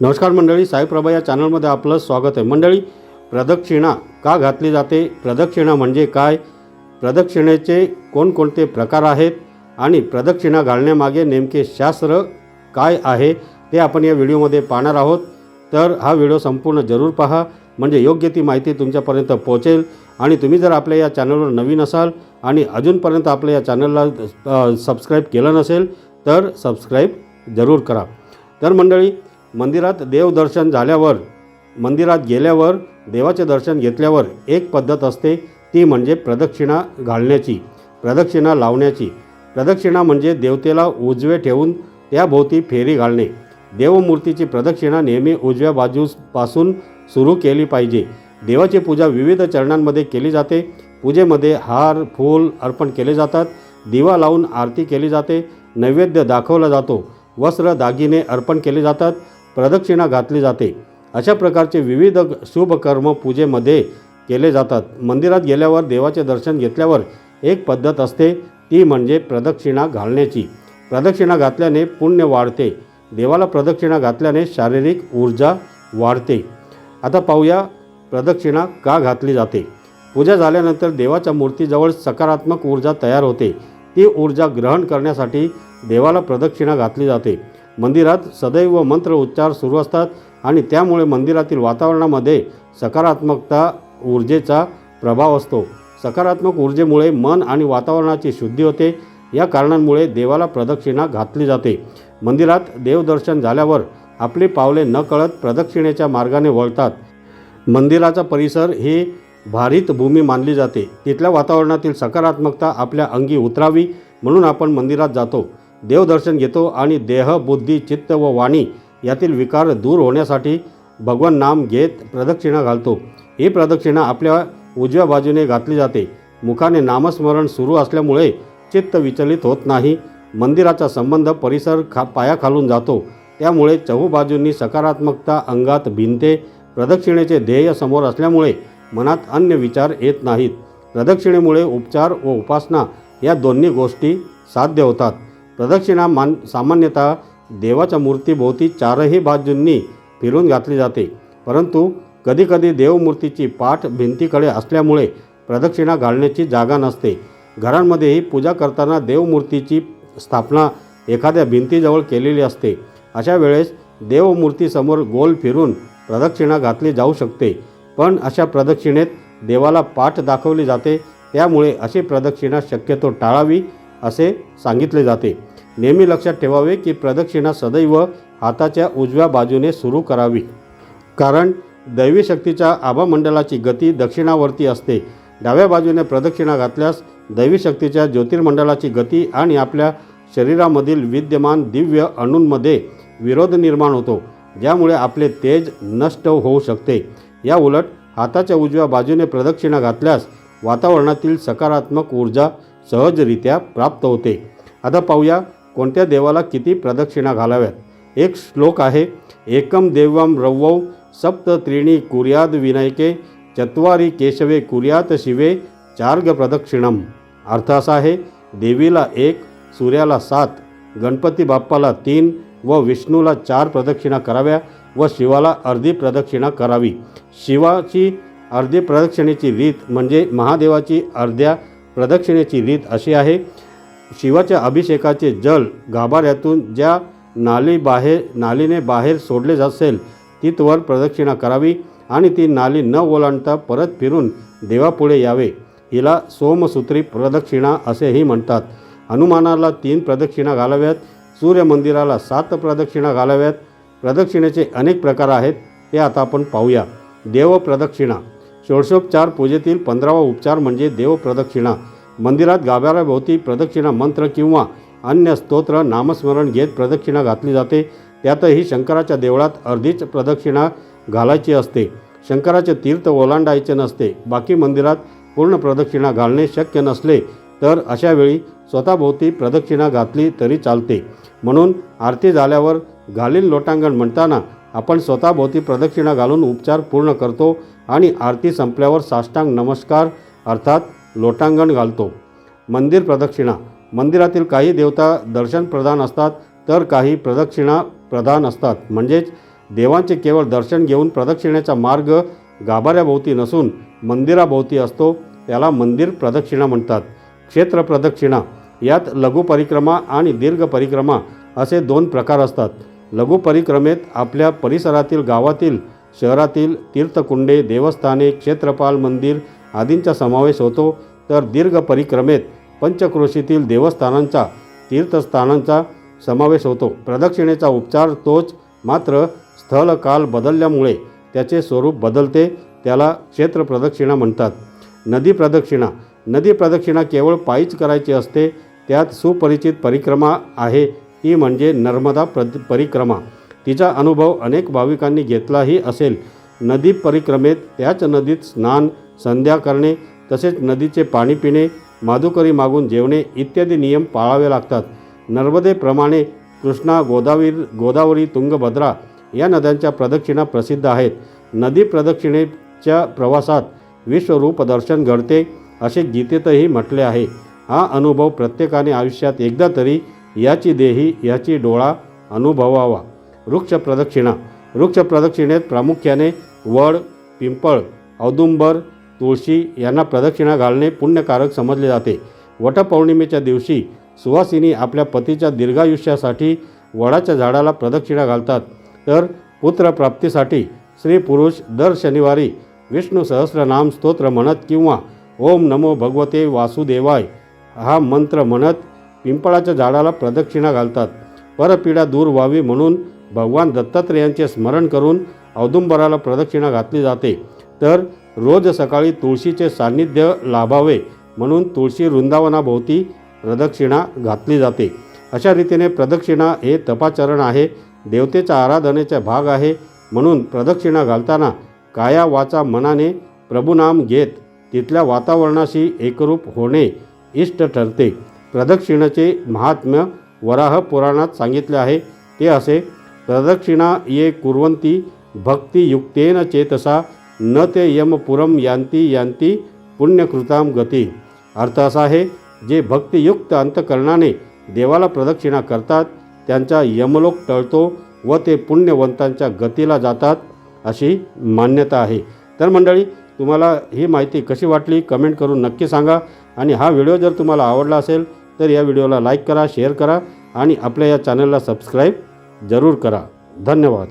नमस्कार मंडळी साईप्रभा या चॅनलमध्ये आपलं स्वागत आहे. मंडळी प्रदक्षिणा का घातली जाते? प्रदक्षिणा म्हणजे काय? प्रदक्षिणेचे कोणकोणते प्रकार आहेत? आणि प्रदक्षिणा घालण्यामागे नेमके शास्त्र काय आहे? ते आपण या व्हिडिओमध्ये पाहणार आहोत. तर हा व्हिडिओ संपूर्ण जरूर पहा. म्हणजे योग्य ती माहिती तुमच्यापर्यंत पोहोचेल. आणि तुम्ही जर आपल्या या चॅनलवर नवीन असाल आणि अजूनपर्यंत आपल्या या चॅनलला सबस्क्राईब केलं नसेल तर सबस्क्राईब जरूर करा. तर मंडळी मंदिरात देवदर्शन झाल्यावर मंदिरात गेल्यावर देवाचे दर्शन घेतल्यावर एक पद्धत असते ती म्हणजे प्रदक्षिणा घालण्याची प्रदक्षिणा लावण्याची. प्रदक्षिणा म्हणजे देवतेला उजवे ठेवून त्याभोवती फेरी घालणे. देवमूर्तीची प्रदक्षिणा नेहमी उजव्या बाजूपासून सुरू केली पाहिजे. देवाची पूजा विविध चरणांमध्ये केली जाते. पूजेमध्ये हार फूल अर्पण केले जातात. दिवा लावून आरती केली जाते. नैवेद्य दाखवला जातो. वस्त्र दागिने अर्पण केले जातात. प्रदक्षिणा घातली जाते. अशा प्रकारचे विविध शुभ कर्म पूजेमध्ये केले जातात. मंदिरात गेल्यावर देवाचे दर्शन घेतल्यावर एक पद्धत असते ती म्हणजे प्रदक्षिणा घालण्याची. प्रदक्षिणा घातल्याने पुण्य वाढते. देवाला प्रदक्षिणा घातल्याने शारीरिक ऊर्जा वाढते. आता पाहूया प्रदक्षिणा का घातली जाते. पूजा झाल्यानंतर देवाच्या मूर्तीजवळ सकारात्मक ऊर्जा तयार होते. ती ऊर्जा ग्रहण करण्यासाठी देवाला प्रदक्षिणा घातली जाते. मंदिरात सदैव मंत्र उच्चार सुरू असतात आणि त्यामुळे मंदिरातील वातावरणामध्ये सकारात्मकता ऊर्जेचा प्रभाव असतो. सकारात्मक ऊर्जेमुळे मन आणि वातावरणाची शुद्धी होते. या कारणांमुळे देवाला प्रदक्षिणा घातली जाते. मंदिरात देवदर्शन झाल्यावर आपली पावले नकळत प्रदक्षिणेच्या मार्गाने वळतात. मंदिराचा परिसर ही भारित भूमी मानली जाते. तिथल्या वातावरणातील सकारात्मकता आपल्या अंगी उतरावी म्हणून आपण मंदिरात जातो. देवदर्शन घेतो आणि देह बुद्धी चित्त व वाणी यातील विकार दूर होण्यासाठी भगवान नाम घेत प्रदक्षिणा घालतो. ही प्रदक्षिणा आपल्या उजव्या बाजूने घातली जाते. मुखाने नामस्मरण सुरू असल्यामुळे चित्त विचलित होत नाही. मंदिराचा संबंध परिसर खा पायाखालून जातो. त्यामुळे चहूबाजूंनी सकारात्मकता अंगात भिनते. प्रदक्षिणेचे ध्येय समोर असल्यामुळे मनात अन्य विचार येत नाहीत. प्रदक्षिणेमुळे उपचार व उपासना या दोन्ही गोष्टी साध्य होतात. प्रदक्षिणा मान सामान्यतः देवाच्या मूर्तीभोवती चारही बाजूंनी फिरून घातली जाते. परंतु कधीकधी देवमूर्तीची पाठ भिंतीकडे असल्यामुळे प्रदक्षिणा घालण्याची जागा नसते. घरांमध्येही पूजा करताना देवमूर्तीची स्थापना एखाद्या भिंतीजवळ केलेली असते. अशा वेळेस देवमूर्तीसमोर गोल फिरून प्रदक्षिणा घातली जाऊ शकते. पण अशा प्रदक्षिणेत देवाला पाठ दाखवली जाते. त्यामुळे अशी प्रदक्षिणा शक्यतो टाळावी असे सांगितले जाते. नेहमी लक्षात ठेवावे की प्रदक्षिणा सदैव हाताच्या उजव्या बाजूने सुरू करावी. कारण दैवी शक्तीच्या आभामंडलाची गती दक्षिणावरती असते. डाव्या बाजूने प्रदक्षिणा घातल्यास दैवी शक्तीच्या ज्योतिर्मंडलाची गती आणि आपल्या शरीरामधील विद्यमान दिव्य अणूंमध्ये विरोध निर्माण होतो ज्यामुळे आपले तेज नष्ट होऊ शकते. या उलट हाताच्या उजव्या बाजूने प्रदक्षिणा घातल्यास वातावरणातील सकारात्मक ऊर्जा सहजरित्या प्राप्त होते. आता पाहूया कोणत्या देवाला किती प्रदक्षिणा घालाव्यात? एक श्लोक आहे एकम देवम रव्वौ सप्त त्रीणी कुर्याद विनायके चत्वारी केशवे कुर्यात शिवे चार्ग प्रदक्षिणम. अर्थ असा आहे देवीला एक सूर्याला सात गणपती बाप्पाला तीन व विष्णूला चार प्रदक्षिणा कराव्या व शिवाला अर्धी प्रदक्षिणा करावी. शिवाची अर्धी प्रदक्षिणेची रीत म्हणजे महादेवाची अर्ध्या प्रदक्षिणेची रीत अशी आहे शिवाच्या अभिषेकाचे जल गाभाऱ्यातून ज्या नाली बाहेर नालीने बाहेर सोडले असेल तिथवर प्रदक्षिणा करावी आणि ती नाली न ओलांडता परत फिरून देवापुढे यावे. हिला सोमसूत्री प्रदक्षिणा असेही म्हणतात. हनुमानाला तीन प्रदक्षिणा घालाव्यात सूर्यमंदिराला सात प्रदक्षिणा घालाव्यात. प्रदक्षिणेचे अनेक प्रकार आहेत ते आता आपण पाहूया. देवप्रदक्षिणा. षोडशोपचार पूजेतील पंधरावा उपचार म्हणजे देवप्रदक्षिणा. मंदिरात गाभाऱ्याभोवती प्रदक्षिणा मंत्र किंवा अन्य स्तोत्र नामस्मरण घेत प्रदक्षिणा घातली जाते. त्यातही शंकराच्या देवळात अर्धीच प्रदक्षिणा घालायची असते. शंकराचे तीर्थ ओलांडायचे नसते. बाकी मंदिरात पूर्ण प्रदक्षिणा घालणे शक्य नसले तर अशा वेळी स्वतःभोवती प्रदक्षिणा घातली तरी चालते. म्हणून आरती झाल्यावर घालील लोटांगण म्हणताना आपण स्वतःभोवती प्रदक्षिणा घालून उपचार पूर्ण करतो आणि आरती संपल्यावर साष्टांग नमस्कार अर्थात लोटांगण घालतो. मंदिर प्रदक्षिणा. मंदिरातील काही देवता दर्शन प्रधान असतात तर काही प्रदक्षिणा प्रधान असतात. म्हणजेच देवांचे केवळ दर्शन घेऊन प्रदक्षिणेचा मार्ग गाभाऱ्याभोवती नसून मंदिराभोवती असतो त्याला मंदिर प्रदक्षिणा म्हणतात. क्षेत्र प्रदक्षिणा. यात लघु परिक्रमा आणि दीर्घ परिक्रमा असे दोन प्रकार असतात. लघु परिक्रमेत आपल्या परिसरातील गावातील शहरातील तीर्थकुंडे देवस्थाने क्षेत्रपाल मंदिर आदींचा समावेश होतो. तर दीर्घ परिक्रमेत पंचक्रोशीतील देवस्थानांचा तीर्थस्थानांचा समावेश होतो. प्रदक्षिणेचा उपचार तोच मात्र स्थलकाल बदलल्यामुळे त्याचे स्वरूप बदलते त्याला क्षेत्र प्रदक्षिणा म्हणतात. नदी प्रदक्षिणा. नदी प्रदक्षिणा केवळ पायीच करायची असते त्यात सुपरिचित परिक्रमा आहे ती म्हणजे नर्मदा प्रद परिक्रमा. तिचा अनुभव अनेक भाविकांनी घेतलाही असेल. नदी परिक्रमेत त्याच नदीत स्नान संध्या करणे तसेच नदीचे पाणी पिणे माधुकरी मागून जेवणे इत्यादी नियम पाळावे लागतात. नर्मदेप्रमाणे कृष्णा गोदावीर गोदावरी तुंगभद्रा या नद्यांच्या प्रदक्षिणा प्रसिद्ध आहेत. नदी प्रदक्षिणेच्या प्रवासात विश्वरूप दर्शन घडते असे गीतेतही म्हटले आहे. हा अनुभव प्रत्येकाने आयुष्यात एकदा तरी याची देही याची डोळा अनुभवावा. वृक्ष प्रदक्षिणा. वृक्ष प्रदक्षिणेत प्रामुख्याने वड पिंपळ औदुंबर तुळशी यांना प्रदक्षिणा घालणे पुण्यकारक समजले जाते. वटपौर्णिमेच्या दिवशी सुवासिनी आपल्या पतीच्या दीर्घायुष्यासाठी वडाच्या झाडाला प्रदक्षिणा घालतात. तर पुत्रप्राप्तीसाठी स्त्री पुरुष दर शनिवारी विष्णू सहस्रनाम स्तोत्र म्हणत किंवा ओम नमो भगवते वासुदेवाय हा मंत्र म्हणत पिंपळाच्या झाडाला प्रदक्षिणा घालतात. परपीडा दूर व्हावी म्हणून भगवान दत्तात्रेयांचे स्मरण करून औदुंबराला प्रदक्षिणा घातली जाते. तर रोज सकाळी तुळशीचे सान्निध्य लाभावे म्हणून तुळशी वृंदावनाभोवती प्रदक्षिणा घातली जाते. अशा रीतीने प्रदक्षिणा हे तपाचरण आहे देवतेच्या आराधनेचा भाग आहे म्हणून प्रदक्षिणा घालताना काया वाचा मनाने प्रभुनाम घेत तिथल्या वातावरणाशी एकरूप होणे इष्ट ठरते. प्रदक्षिणेचे महात्म्य वराह पुराणात सांगितले आहे ते असे प्रदक्षिणा ये कुर्वंती भक्तियुक्तेन चेतसा न ते यमपुरम यांती यांती पुण्यकृताम गती. अर्थ असा आहे जे भक्तियुक्त अंतकरणाने देवाला प्रदक्षिणा करतात त्यांचा यमलोक टळतो व ते पुण्यवंतांच्या गतीला जातात अशी मान्यता आहे. तर मंडळी तुम्हाला ही माहिती कशी वाटली कमेंट करून नक्की सांगा आणि हा व्हिडिओ जर तुम्हाला आवडला असेल तर या व्हिडिओला लाईक करा शेअर करा आणि आपल्या या चॅनलला सबस्क्राईब जरूर करा. धन्यवाद.